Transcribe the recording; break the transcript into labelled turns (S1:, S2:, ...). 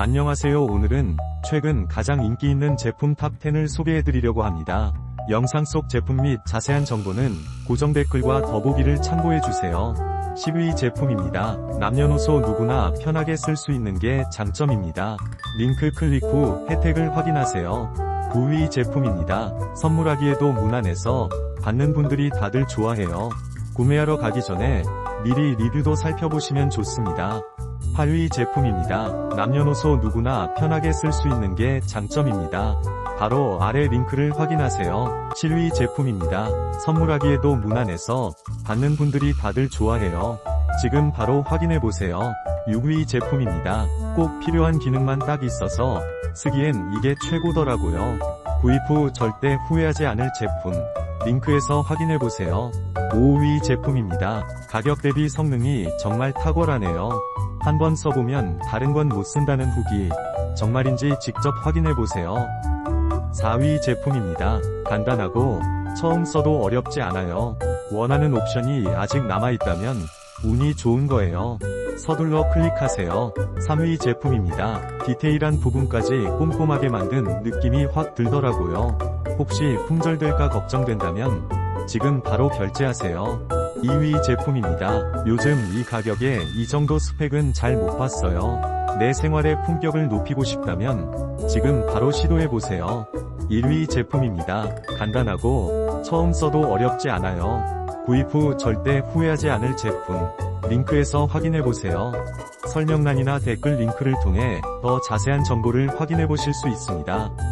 S1: 안녕하세요 오늘은 최근 가장 인기 있는 제품 탑10을 소개해드리려고 합니다. 영상 속 제품 및 자세한 정보는 고정 댓글과 더보기를 참고해주세요. 10위 제품입니다. 남녀노소 누구나 편하게 쓸 수 있는 게 장점입니다. 링크 클릭 후 혜택을 확인하세요. 9위 제품입니다. 선물하기에도 무난해서 받는 분들이 다들 좋아해요. 구매하러 가기 전에 미리 리뷰도 살펴보시면 좋습니다. 8위 제품입니다. 남녀노소 누구나 편하게 쓸 수 있는 게 장점입니다. 바로 아래 링크를 확인하세요. 7위 제품입니다. 선물하기에도 무난해서 받는 분들이 다들 좋아해요. 지금 바로 확인해보세요. 6위 제품입니다. 꼭 필요한 기능만 딱 있어서 쓰기엔 이게 최고더라고요. 구입 후 절대 후회하지 않을 제품. 링크에서 확인해보세요. 5위 제품입니다. 가격 대비 성능이 정말 탁월하네요. 한번 써보면 다른 건 못 쓴다는 후기. 정말인지 직접 확인해보세요. 4위 제품입니다. 간단하고 처음 써도 어렵지 않아요. 원하는 옵션이 아직 남아있다면 운이 좋은 거예요. 서둘러 클릭하세요. 3위 제품입니다. 디테일한 부분까지 꼼꼼하게 만든 느낌이 확 들더라고요. 혹시 품절될까 걱정된다면 지금 바로 결제하세요. 2위 제품입니다. 요즘 이 가격에 이 정도 스펙은 잘 못 봤어요. 내 생활의 품격을 높이고 싶다면 지금 바로 시도해보세요. 1위 제품입니다. 간단하고 처음 써도 어렵지 않아요. 구입 후 절대 후회하지 않을 제품. 링크에서 확인해보세요. 설명란이나 댓글 링크를 통해 더 자세한 정보를 확인해보실 수 있습니다.